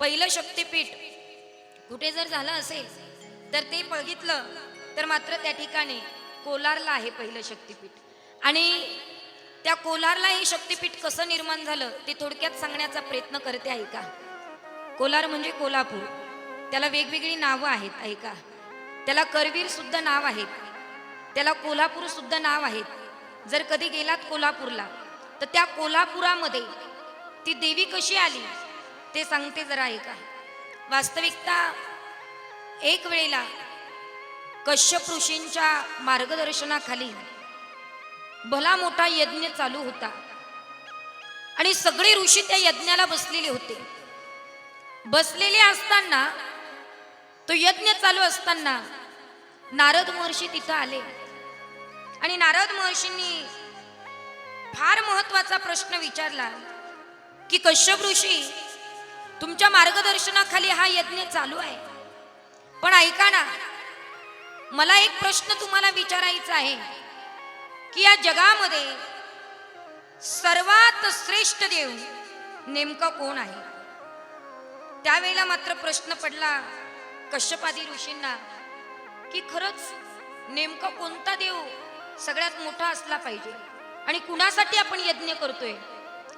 पहिलं शक्तिपीठ कुठे जर झालं असेल तर ते बघितलं तर मात्र त्या ठिकाणी कोलारला आहे पहिलं शक्तिपीठ. आणि त्या कोलारला हे शक्तिपीठ कसं निर्माण झालं ते थोडक्यात सांगण्याचा प्रयत्न करते ऐका कोलार म्हणजे कोल्हापूर. त्याला वेगवेगळी नावं आहेत ऐका त्याला करवीर सुद्धा नाव आहेत. त्याला कोल्हापूर सुद्धा नाव आहेत. जर कधी गेलात कोल्हापूरला तर त्या कोल्हापुरामध्ये ती देवी कशी आली? ते सांगते जरा ऐका. वास्तविकता एक वेळेला कश्यप ऋषींच्या मार्गदर्शनाखाली भला मोठा यज्ञ चालू होता. आणि सगळे ऋषी त्या यज्ञाला बसलेले होते. बसलेले असताना तो यज्ञ चालू असताना नारद महर्षी तिथं आले. आणि नारद महर्षींनी फार महत्त्वाचा प्रश्न विचारला की कश्यप ऋषी तुमच्या मार्गदर्शनाखाली हा यज्ञ चालू आहे. पण ऐका ना मला एक प्रश्न तुम्हाला विचारायचा आहे की या जगामध्ये सर्वात श्रेष्ठ देव नेमका कोण आहे? त्यावेळेला मात्र प्रश्न पडला कश्यपादी ऋषींना की खरंच नेमका कोणता देव सगळ्यात मोठा असला पाहिजे? आणि कुणासाठी आपण यज्ञ करतोय?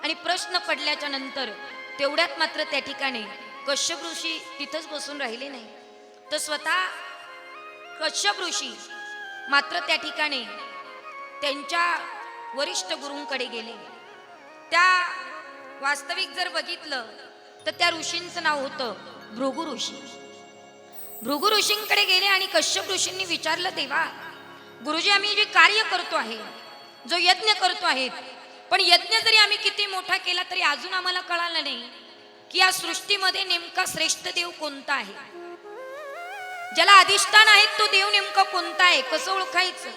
आणि प्रश्न पडल्याच्या नंतर तेवढ्यात मात्र त्या ठिकाणी कश्यप ऋषी तिथंच बसून राहिले नाही. तर स्वतः कश्यप ऋषी मात्र त्या ठिकाणी त्यांच्या वरिष्ठ गुरूंकडे गेले. त्या वास्तविक जर बघितलं तर त्या ऋषींचं नाव होतं भृगु ऋषी. भृगु ऋषींकडे गेले आणि कश्यप ऋषींनी विचारलं तेव्हा गुरुजी आम्ही जे कार्य करतो आहे जो यज्ञ करतो आहे पण यज्ञ जरी आम्ही किती मोठा केला तरी अजून आम्हाला कळालं नाही की या सृष्टीमध्ये नेमका श्रेष्ठ देव कोणता आहे. ज्याला अधिष्ठान आहे तो देव नेमका कोणता आहे कसं ओळखायचं?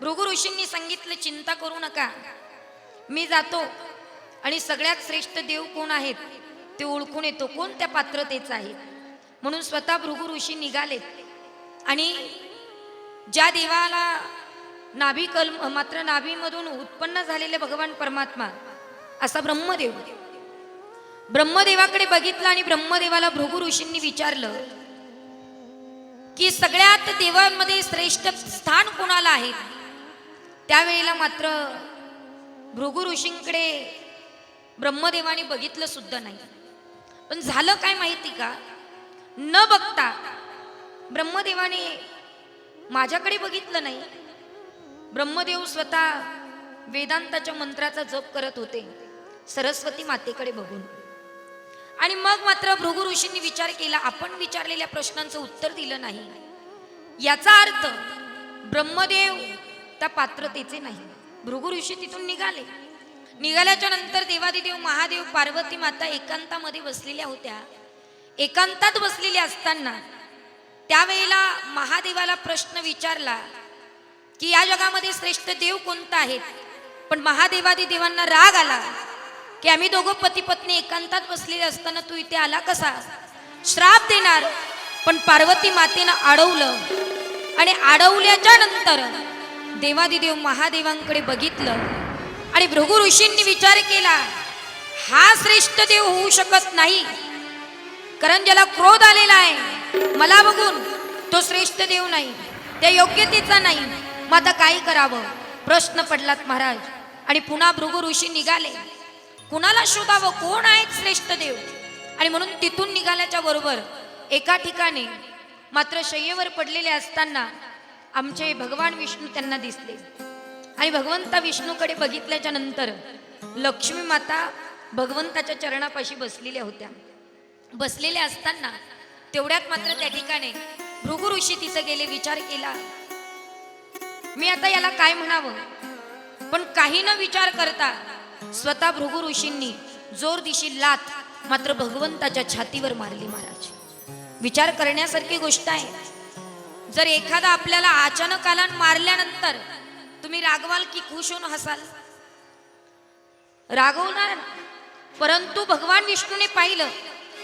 भृगु ऋषींनी सांगितलं चिंता करू नका. मी जातो आणि सगळ्यात श्रेष्ठ देव कोण आहेत ते ओळखून येतो. कोण त्या पात्रतेचा आहे? म्हणून स्वतः भृगु ऋषी निघालेत आणि ज्या देवाला नाभी कल मात्र नाभीमधून उत्पन्न झालेले भगवान परमात्मा असा ब्रह्मदेव. ब्रह्मदेवाकडे बघितलं आणि ब्रह्मदेवाला भृगु ऋषींनी विचारलं की सगळ्यात देवांमध्ये श्रेष्ठ स्थान कोणाला आहे? त्यावेळेला मात्र भृगु ऋषींकडे ब्रह्मदेवाने बघितलं सुद्धा नाही. पण झालं काय माहिती का? न बघता ब्रह्मदेवाने माझ्याकडे बघितलं नाही. ब्रह्मदेव स्वतः वेदांताच्या मंत्राचा जप करत होते सरस्वती मातेकडे बघून. आणि मग मात्र भृगु ऋषींनी विचार केला आपण विचारलेल्या प्रश्नांचं उत्तर दिलं नाही. याचा अर्थ ब्रह्मदेव त्या पात्रतेचे नाही. भृगु ऋषी तिथून निघाले. निघाल्याच्या नंतर देवादिदेव महादेव पार्वती माता एकांतामध्ये बसलेल्या होत्या. एकांतात बसलेल्या असताना त्यावेळेला महादेवाला प्रश्न विचारला की या जगामध्ये श्रेष्ठ देव कोणता आहेत पण महादेवादी देवांना राग आला की आम्ही दोघं पती पत्नी एकांतात बसलेले असताना तू इथे आला कसा? श्राप देणार. पण पार्वती मातेनं अडवलं आणि अडवल्याच्या नंतर देवादिदेव महादेवांकडे बघितलं आणि भृगु ऋषींनी विचार केला हा श्रेष्ठ देव होऊ शकत नाही. कारण ज्याला क्रोध आलेला आहे मला बघून तो श्रेष्ठ देव नाही. त्या योग्यतेचा नाही. मग आता काय करावं? प्रश्न पडलात महाराज. आणि पुन्हा भृगु ऋषी निघाले. कुणाला शोधावं? कोण आहेत श्रेष्ठ देव? आणि म्हणून तिथून निघाल्याच्या बरोबर एका ठिकाणी मात्र शय्येवर पडलेले असताना आमचे भगवान विष्णू त्यांना दिसले. आणि भगवंता विष्णूकडे बघितल्याच्या नंतर लक्ष्मी माता भगवंताच्या चरणापाशी बसलेल्या होत्या. बसलेल्या असताना तेवढ्यात मात्र त्या ठिकाणी भृगु ऋषी तिचं गेले विचार केला. मी आता याला काय म्हणावं? पण काही न विचार करता स्वतः भृगु ऋषींनी जोर दिशी लात मात्र भगवंताच्या छातीवर मारली महाराज. विचार करण्यासारखी गोष्ट आहे. जर एखादा आपल्याला अचानक आला मारल्यानंतर तुम्ही रागवाल की खुश होऊन हसाल? रागवणार परंतु भगवान विष्णूने पाहिलं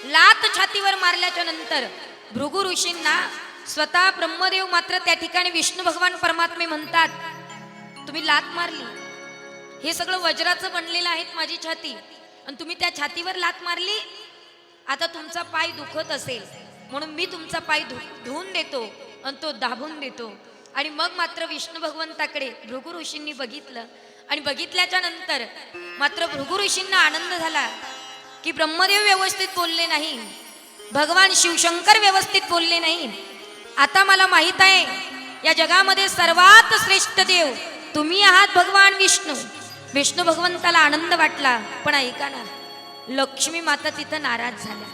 लात छातीवर मारल्याच्या नंतर भृगु ऋषींना स्वतः ब्रह्मदेव मात्र त्या ठिकाणी विष्णू भगवान परमात्मे म्हणतात तुम्ही लात मारली. हे सगळं वज्राचं बनलेलं आहे माझी छाती. आणि तुम्ही त्या छातीवर लात मारली? आता तुमचा पाय दुखत असेल. म्हणून मी तुमचा पाय धु धुवून देतो आणि तो दाबून देतो. आणि मग मात्र विष्णू भगवंताकडे भृगु ऋषींनी बघितलं. आणि बघितल्याच्या नंतर मात्र भृगु ऋषींना आनंद झाला की ब्रह्मदेव व्यवस्थित बोलले नाही. भगवान शिवशंकर व्यवस्थित बोलले नाही. आता मला माहीत आहे या जगामध्ये सर्वात श्रेष्ठ देव तुम्ही आहात भगवान विष्णू. विष्णू भगवंताला आनंद वाटला पण ऐका ना लक्ष्मी माता तिथं नाराज झाल्या.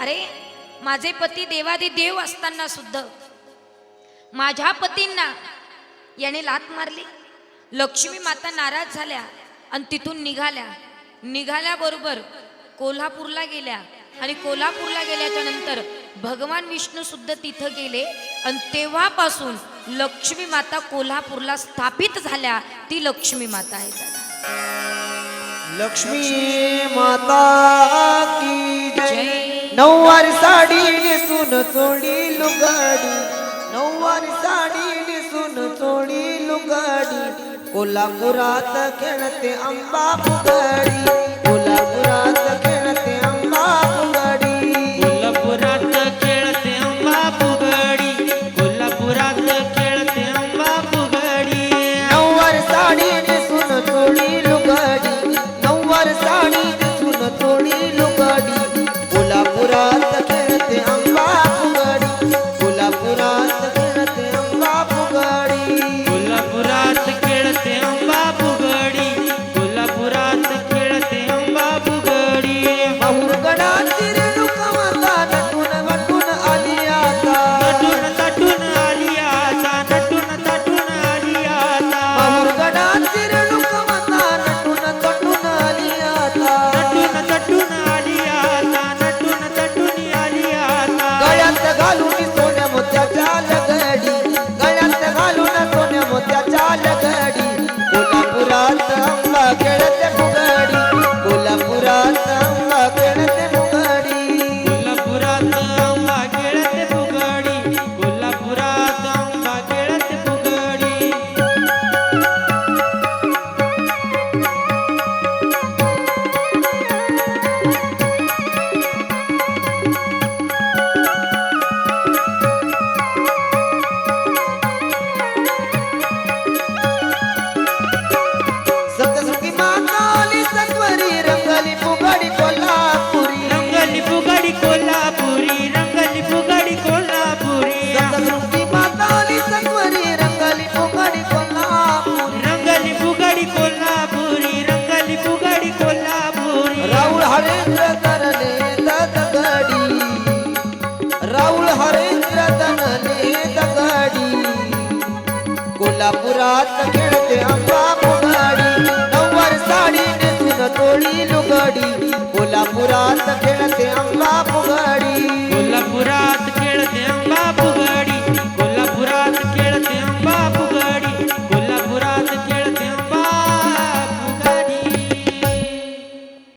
अरे माझे पती देवादी देव असताना सुद्धा माझ्या पतींना याने लात मारली. लक्ष्मी माता नाराज झाल्या आणि तिथून निघाल्या. निघाल्याबरोबर कोल्हापूरला गेल्या आणि कोल्हापूरला गेल्याच्यानंतर भगवान विष्णू सुद्धा तिथं गेले. आणि तेव्हापासून लक्ष्मी माता कोल्हापूरला स्थापित झाल्या. ती लक्ष्मी माता आहे. दादा लक्ष्मी माता की जय. नऊवारी साडी नेसून चोडी लुगाडी. नऊवारी साडी नेसून चोडी लुगाडी. कोल्हापुरात खेळते अंबा फुगडी. कोल्हापुरात खेळते अंबा फुगाडी नऊवार साडी नेसून तोळी लुगडी. कोल्हापुरात खेळते अंबा